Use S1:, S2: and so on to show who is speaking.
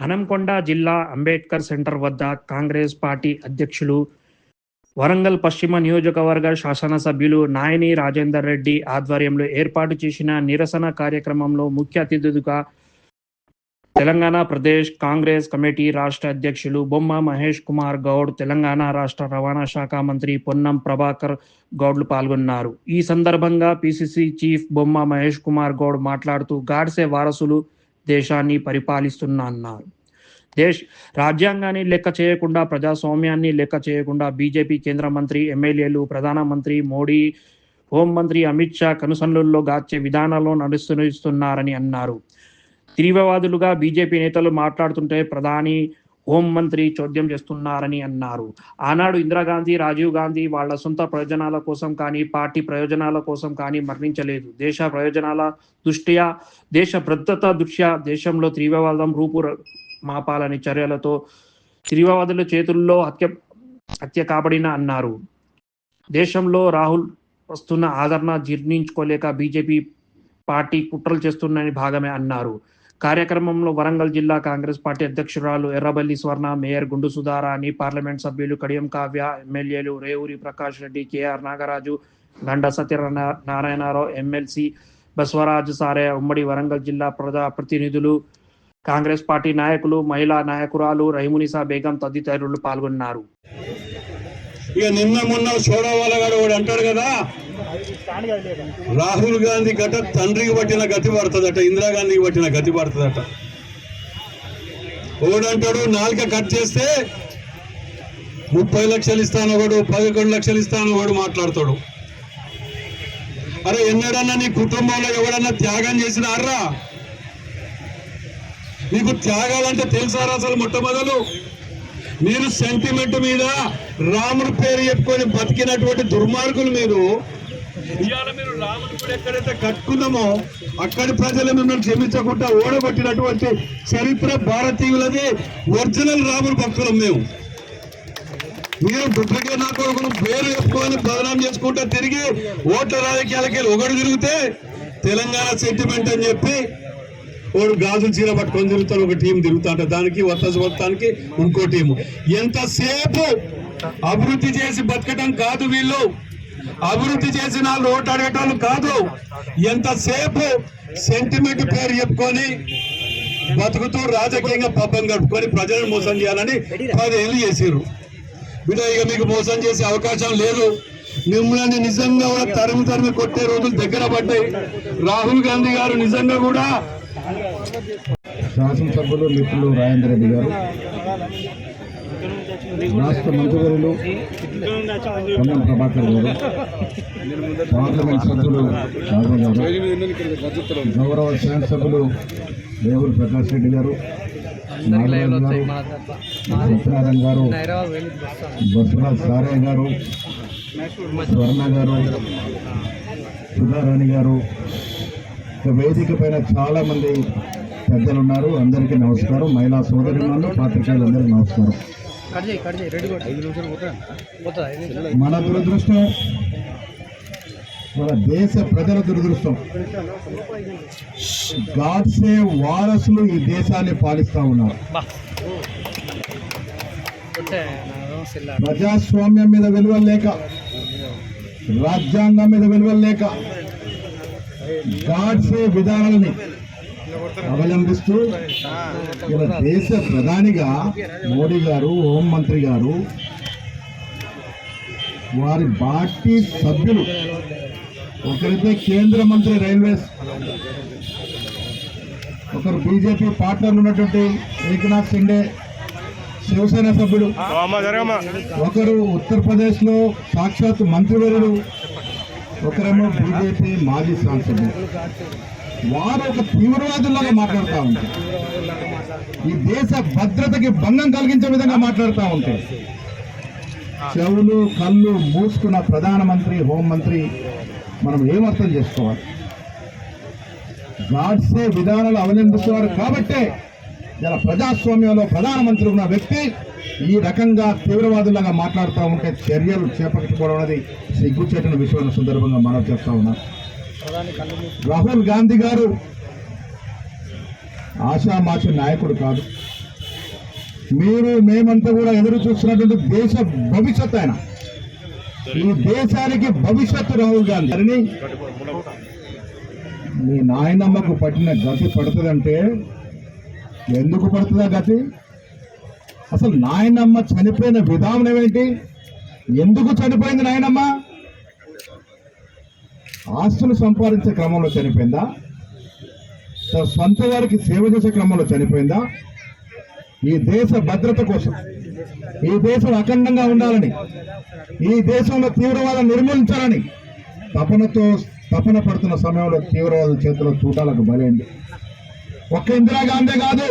S1: హనంకొండ జిల్లా అంబేద్కర్ సెంటర్ వద్ద కాంగ్రెస్ పార్టీ అధ్యక్షులు వరంగల్ పశ్చిమ నియోజకవర్గ శాసనసభ్యులు నాయని రాజేందర్ రెడ్డి ఆధ్వర్యంలో ఏర్పాటు చేసిన నిరసన కార్యక్రమంలో ముఖ్య అతిథులుగా తెలంగాణ ప్రదేశ్ కాంగ్రెస్ కమిటీ రాష్ట్ర అధ్యక్షులు బొమ్మ మహేష్ కుమార్ గౌడ్ తెలంగాణ రాష్ట్ర రవాణా శాఖ మంత్రి పొన్నం ప్రభాకర్ గౌడ్లు పాల్గొన్నారు. ఈ సందర్భంగా పిసిసి చీఫ్ బొమ్మ మహేష్ కుమార్ గౌడ్ మాట్లాడుతూ గాడ్సే వారసులు దేశాన్ని పరిపాలిస్తున్నా అన్నారు. దేశ్ రాజ్యాంగాన్ని లెక్క చేయకుండా ప్రజాస్వామ్యాన్ని లెక్క చేయకుండా బీజేపీ కేంద్ర మంత్రి ఎమ్మెల్యేలు ప్రధానమంత్రి మోడీ హోంమంత్రి అమిత్ షా కనుసన్నుల్లో గార్చే విధానాల్లో నడుస్తున్నారని అన్నారు. తీవ్రవాదులుగా బీజేపీ నేతలు మాట్లాడుతుంటే ప్రధాని హోంమంత్రి చోద్యం చేస్తున్నారని అన్నారు. ఆనాడు ఇందిరాగాంధీ రాజీవ్ గాంధీ వాళ్ళ సొంత ప్రయోజనాల కోసం కానీ పార్టీ ప్రయోజనాల కోసం కానీ మరణించలేదు. దేశ ప్రయోజనాల దృష్ట్యా దేశ భద్రత దృష్ట్యా దేశంలో తీవ్రవాదం రూపు మాపాలని చర్యలతో తీవ్రవాదుల చేతుల్లో హత్య హత్య కాబడిన అన్నారు. దేశంలో రాహుల్ వస్తున్న ఆదరణ జీర్ణించుకోలేక బీజేపీ పార్టీ కుట్రలు చేస్తున్నని భాగమే అన్నారు. కార్యక్రమంలో వరంగల్ జిల్లా కాంగ్రెస్ పార్టీ అధ్యక్షురాలు ఎర్రబల్లి స్వర్ణ మేయర్ గుండు సుధారాణి పార్లమెంట్ సభ్యులు కడియం కావ్య ఎమ్మెల్యేలు రేవూరి ప్రకాష్ రెడ్డి కేఆర్ నాగరాజు గండ సత్యనారాయణ నారాయణరావు ఎమ్మెల్సీ బస్వరాజ్ సారే ఉమ్మడి వరంగల్ జిల్లా ప్రజా ప్రతినిధులు కాంగ్రెస్ పార్టీ నాయకులు మహిళా నాయకురాలు రహిమునిసా బేగం తదితరులు పాల్గొన్నారు.
S2: ఇక నిన్న మొన్న చోడవాల గారు అంటాడు కదా రాహుల్ గాంధీ గట తండ్రికి పట్టిన గతి పడుతుందట ఇందిరాగాంధీకి పట్టిన గతి పడుతుందట. ఒకడంటాడు నాలుక కట్ చేస్తే ముప్పై లక్షలు ఇస్తాను ఒకడు పదకొండు లక్షలు ఇస్తాను ఒకడు మాట్లాడతాడు. అరే ఎన్నడన్నా నీ కుటుంబంలో ఎవడన్నా త్యాగం అర్రా నీకు త్యాగాలంటే తెలుసారా అసలు మొట్టమొదలు? మీరు సెంటిమెంట్ మీద రాముడి పేరు చెప్పుకొని బతికినటువంటి దుర్మార్గులు మీరు. ఇవాళ మీరు రాముడి గుడి ఎక్కడైతే కట్టుకున్నామో అక్కడి ప్రజలు మిమ్మల్ని క్షమించకుండా ఓడగొట్టినటువంటి చరిత్ర భారతీయులది ఒరిజినల్ రాముడి భక్తులం మేము. మీరు దుప్పకే నా కొడుకును పేరు చెప్పుకొని బదనాం చేసుకుంటా తిరిగి ఓట్ల రాజకీయాలకి వెళ్ళి ఒకడు తిరిగితే తెలంగాణ సెంటిమెంట్ అని చెప్పి వాడు గాజులు చీర పట్టుకొని తిరుగుతాడు ఒక టీం తిరుగుతాట దానికి వత్తసు మొత్తానికి ఇంకో టీము. ఎంతసేపు అభివృద్ధి చేసి బతకటం కాదు వీళ్ళు. అభివృద్ధి చేసిన వాళ్ళు ఓటు అడగటం కాదు. ఎంతసేపు సెంటిమెంట్ పేరు చెప్పుకొని బతుకుతూ రాజకీయంగా పబ్బం గడుపుకొని ప్రజలను మోసం చేయాలని పదేళ్ళు చేసిరు బిడ్డ ఇక మీకు మోసం చేసే అవకాశం లేదు. మిమ్మల్ని నిజంగా కూడా తరిమి తరిమి కొట్టే రోజులు దగ్గర పడ్డాయి. రాహుల్ గాంధీ గారు నిజంగా కూడా
S3: శాసనసభ్యులు మిత్రులు రాజేంద్ర రెడ్డి గారు రాష్ట్ర మంత్రివర్యులు పొన్నం ప్రభాకర్ గారు పార్లమెంట్ సభ్యులు గౌరవ శాసనసభ్యులు దేవుడు ప్రకాష్ రెడ్డి గారు గారు సత్యనారాయణ గారు బసరాజ్ సారయ్య గారు స్వర్ణ గారు సుధారాణి గారు ఇక వేదిక పైన చాలా మంది పెద్దలు ఉన్నారు. అందరికీ నమస్కారం. మహిళా సోదరులు పాత్రికేయులందరికీ నమస్కారం. మన దురదృష్టం మన దేశ ప్రజల దురదృష్టం. గాడ్సే వారసులు ఈ దేశాన్ని పాలిస్తా ఉన్నారు. ప్రజాస్వామ్యం మీద విలువలు లేక రాజ్యాంగం మీద విలువలు లేక గాడ్సే విధానాలని అవలంబిస్తూ ఇలా దేశ ప్రధానిగా మోడీ గారు హోంమంత్రి గారు వారి పార్టీ సభ్యులు ఒకరైతే కేంద్ర మంత్రి రైల్వేస్ ఒకరు బీజేపీ పార్ట్నర్ ఉన్నటువంటి ఏకనాథ్ సిండే శివసేన సభ్యుడు ఒకరు ఉత్తరప్రదేశ్లో సాక్షాత్ మంత్రివర్యుడు ఒకరేమో బీజేపీ మాజీ సాంసదులు. వారు ఒక తీవ్రవాదుల్లాగా మాట్లాడుతూ ఉంటారు ఈ దేశ భద్రతకి భంగం కలిగించే విధంగా మాట్లాడుతూ ఉంటారు చెవులు కళ్ళు మూసుకున్న ప్రధానమంత్రి హోంమంత్రి మనం ఏమర్థం చేసుకోవాలి? గాడ్సే విధానాలు అవలంబిస్తున్నారు కాబట్టే ఇలా ప్రజాస్వామ్యంలో ప్రధానమంత్రి ఉన్న వ్యక్తి ఈ రకంగా తీవ్రవాదులాగా మాట్లాడుతూ ఉంటే చర్యలు చేపట్టుకోవడం అనేది సిగ్గుచేటిన విషయం సందర్భంగా మనం చేస్తూ ఉన్నాం. రాహుల్ గాంధీ గారు ఆషామాషి నాయకుడు కాదు. మీరు మేమంతా కూడా ఎదురు చూస్తున్నటువంటి దేశ భవిష్యత్ ఆయన. ఈ దేశానికి భవిష్యత్తు రాహుల్ గాంధీ. గారిని మీ నాయనమ్మకు పట్టిన గతి పడుతుందంటే ఎందుకు పడుతుందా గతి? అసలు నాయనమ్మ చనిపోయిన విధానం ఏమిటి ఎందుకు చనిపోయింది నాయనమ్మ? ఆస్తులు సంపాదించే క్రమంలో చనిపోయిందా? తన సొంత వారికి సేవ చేసే క్రమంలో చనిపోయిందా? ఈ దేశ భద్రత కోసం ఈ దేశం అఖండంగా ఉండాలని ఈ దేశంలో తీవ్రవాదం నిర్మూలించాలని తపనతో తపన పడుతున్న సమయంలో తీవ్రవాదం చేతిలో చూడాలకు బలైంది. ఒక్క ఇందిరాగాంధీ కాదు